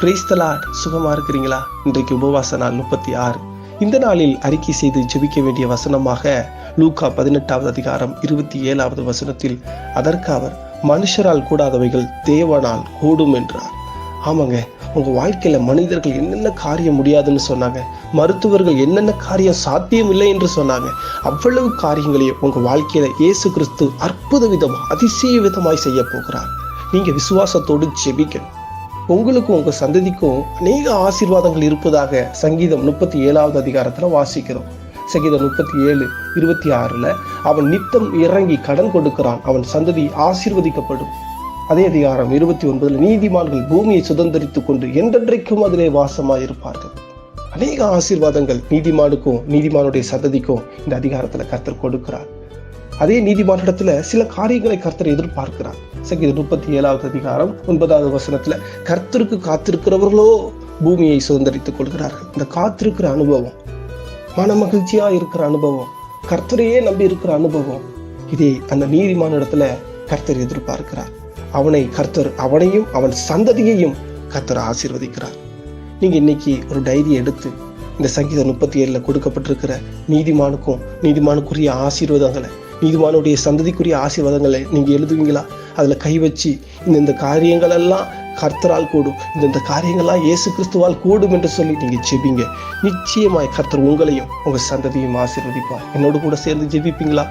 கிரைஸ்தலா சுகமா இருக்கிறீங்களா? இன்றைக்கு உபவாச நாள் முப்பத்தி ஆறு. இந்த நாளில் அறிக்கை செய்து ஜெபிக்க வேண்டிய வசனமாக லூக்கா பதினெட்டாவது அதிகாரம் இருபத்தி ஏழாவது வசனத்தில் அதற்கு அவர் மனுஷரால் கூடாதவைகள் தேவனால் கூடும் என்றார். ஆமாங்க உங்க வாழ்க்கையில மனிதர்கள் என்னென்ன காரியம் முடியாதுன்னு சொன்னாங்க. மருத்துவர்கள் என்னென்ன காரியம் சாத்தியம் இல்லை என்று சொன்னாங்க. அவ்வளவு காரியங்களையும் உங்க வாழ்க்கையில இயேசு கிறிஸ்து அற்புத விதம் அதிசய விதமாய் செய்ய போகிறார். நீங்க விசுவாசத்தோடு ஜெபிக்கணும். உங்களுக்கும் உங்க சந்ததிக்கும் அநேக ஆசீர்வாதங்கள் இருப்பதாக சங்கீதம் முப்பத்தி ஏழாவது அதிகாரத்துல வாசிக்கிறோம். சங்கீதம் முப்பத்தி ஏழு இருபத்தி ஆறுல அவன் நித்தம் இறங்கி கடன் கொடுக்கிறான் அவன் சந்ததி ஆசீர்வதிக்கப்படும். அதே அதிகாரம் இருபத்தி ஒன்பதுல நீதிமான்கள் பூமியை சுதந்திரித்துக் கொண்டு என்றென்றைக்கும் அதிலே வாசமாயிருப்பார்கள். அநேக ஆசீர்வாதங்கள் நீதிமானுக்கும் நீதிமானுடைய சந்ததிக்கும் இந்த அதிகாரத்துல கர்த்தர் கொடுக்கிறார். அதே நீதிமன்றத்தில் சில காரியங்களை கர்த்தர் எதிர்பார்க்கிறார். சங்கீதம் முப்பத்தி ஏழாவது அதிகாரம் ஒன்பதாவது வசனத்துல கர்த்தருக்கு காத்திருக்கிறவர்களோ பூமியை சுதந்திரித்துக் கொள்கிறார்கள். இந்த காத்திருக்கிற அனுபவம் மன மகிழ்ச்சியா இருக்கிற அனுபவம் கர்த்தரையே நம்பி இருக்கிற அனுபவம் இதே அந்த நீதிமான இடத்துல கர்த்தர் எதிர்பார்க்கிறார். அவனை கர்த்தர் அவனையும் அவன் சந்ததியையும் கர்த்தர் ஆசீர்வதிக்கிறார். நீங்க இன்னைக்கு ஒரு டைரி எடுத்து இந்த சங்கீதம் முப்பத்தி ஏழுல கொடுக்கப்பட்டிருக்கிற நீதிமானுக்கும் நீதிமானுக்குரிய ஆசீர்வாதங்களை நீதிமானுடைய சந்ததிக்குரிய ஆசீர்வாதங்களை நீங்கள் எழுதுவீங்களா? அதில் கை வச்சு இந்தந்த காரியங்களெல்லாம் கர்த்தரால் கூடும். இந்தந்த காரியங்கள்லாம் இயேசு கிறிஸ்துவால் கூடும் என்று சொல்லி நீங்கள் ஜெபிங்க. நிச்சயமாய் கர்த்தர் உங்களையும் உங்கள் சந்ததியும் ஆசீர்வதிப்பார். என்னோடு கூட சேர்ந்து ஜெபிப்பீங்களா?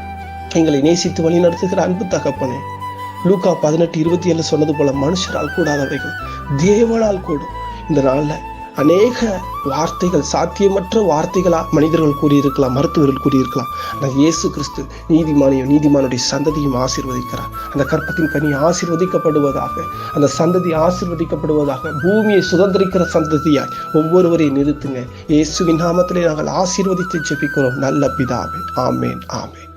எங்களை நேசித்து வழி நடத்துகிற அன்பு தகப்பனே லூக்கா பதினெட்டு இருபத்தி ஏழு சொன்னது போல மனுஷரால் கூடாதவைகள் தேவனால் கூடும். இந்த நாளில் அநேக வார்த்தைகள் சாத்தியமற்ற வார்த்தைகளா மனிதர்கள் கூறியிருக்கலாம் மருத்துவர்கள் கூறியிருக்கலாம். ஆனால் இயேசு கிறிஸ்து நீதிமானையும் நீதிமானுடைய சந்ததியும் ஆசிர்வதிக்கிறார். அந்த கற்பத்தின் கனி ஆசிர்வதிக்கப்படுவதாக அந்த சந்ததி ஆசிர்வதிக்கப்படுவதாக பூமியை சுதந்திரிக்கிற சந்ததியாய் ஒவ்வொருவரையும் நிறுத்துங்க. இயேசுவின் நாமத்திலே நாங்கள் ஆசீர்வதித்து ஜெபிக்கிறோம். நல்ல பிதாவே. ஆமேன் ஆமேன்.